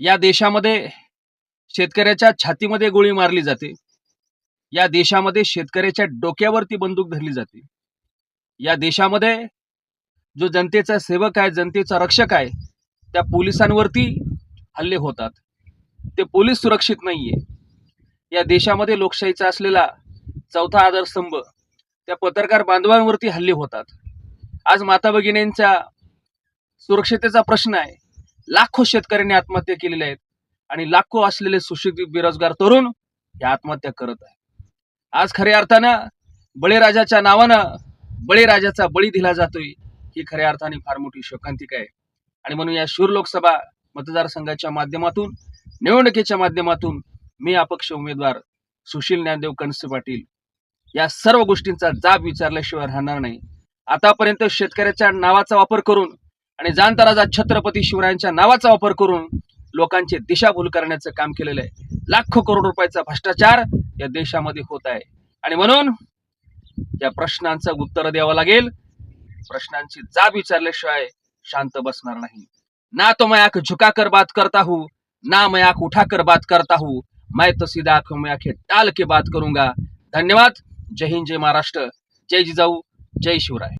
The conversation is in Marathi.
या देशामध्ये शेतकऱ्याच्या छातीमध्ये गोळी मारली जाते. या देशामध्ये शेतकऱ्याच्या डोक्यावरती बंदूक धरली जाते. या देशामध्ये जो जनतेचा सेवक आहे जनतेचा रक्षक आहे त्या पोलिसांवरती हल्ले होतात. ते पोलीस सुरक्षित नाहीये. या देशामध्ये लोकशाहीचा असलेला चौथा आधारस्तंभ त्या पत्रकार बांधवांवरती हल्ले होतात. आज माता भगिनींच्या सुरक्षितेचा प्रश्न आहे. लाखो शेतकऱ्यांनी आत्महत्या केलेल्या आहेत. आणि लाखो असलेले सुशिक्षित बेरोजगार तरुण हे आत्महत्या करत आहे आज खऱ्या अर्थानं बळीराजाच्या नावानं बळीराजाचा बळी दिला जातोय ही खऱ्या अर्थाने फार मोठी शोकांतिका आहे. आणि म्हणून या शूर लोकसभा मतदारसंघाच्या माध्यमातून निवडणुकीच्या माध्यमातून मी अपक्ष उमेदवार सुशील ज्ञानदेव कणसे पाटील या सर्व गोष्टींचा जाब विचारल्याशिवाय राहणार नाही. आतापर्यंत शेतकऱ्याच्या नावाचा वापर करून आणि जाणता राजा छत्रपती शिवरायांच्या नावाचा वापर करून लोकांची दिशाभूल करण्याचं काम केलेलं आहे. लाखो करोड रुपयाचा भ्रष्टाचार या देशामध्ये होत आहे. आणि म्हणून या प्रश्नांचं उत्तर द्यावं लागेल. प्रश्नांची जाब विचारल्याशिवाय शांत बसणार नाही. ना तो मैं आंख झुका कर बात करता हूँ ना मैं आंख उठा कर बात करता हूँ. मैं तो सीधा आंखों में आंखें डाल के बात करूंगा. धन्यवाद. जय हिंद जय महाराष्ट्र. जय जिजाऊ जय शिवराय.